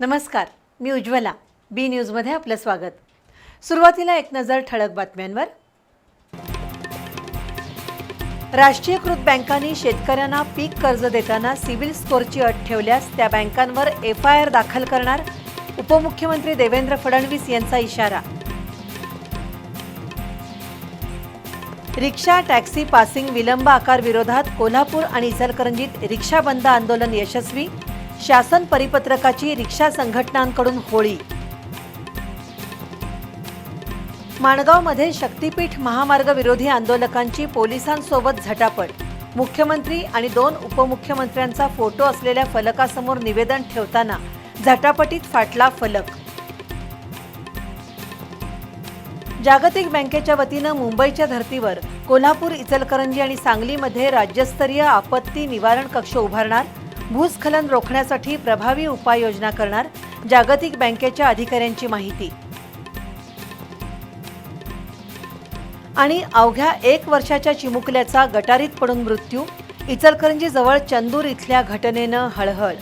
नमस्कार मी उज्ज्वला. बी न्यूजमध्ये आपलं स्वागत. सुरुवातीला एक नजर ठळक बातम्यांवर. राष्ट्रीयकृत बँकांनी शेतकऱ्यांना पीक कर्ज देताना सिव्हिल स्कोअरची अट ठेवल्यास त्या बँकांवर एफ आय आर दाखल करणार उपमुख्यमंत्री देवेंद्र फडणवीस यांचा इशारा. रिक्षा टॅक्सी पासिंग विलंब आकार विरोधात कोल्हापूर आणि इचलकरंजीत रिक्षा बंद आंदोलन यशस्वी शासन परिपत्रकाची रिक्षा संघटनांकडून होळी. माणगावमध्ये शक्तीपीठ महामार्ग विरोधी आंदोलकांची पोलिसांसोबत झटापट. मुख्यमंत्री आणि दोन उपमुख्यमंत्र्यांचा फोटो असलेल्या फलकासमोर निवेदन ठेवताना झटापटीत फाटला फलक. जागतिक बँकेच्या वतीनं मुंबईच्या धर्तीवर कोल्हापूर इचलकरंजी आणि सांगलीमध्ये राज्यस्तरीय आपत्ती निवारण कक्ष उभारणार भूस्खलन रोखण्यासाठी प्रभावी उपाययोजना करणार जागतिक बँकेच्या अधिकाऱ्यांची माहिती. आणि अवघ्या एक वर्षाच्या चिमुकल्याचा गटारीत पडून मृत्यू इचलकरंजी जवळ चंदूर इथल्या घटनेनं हळहळ.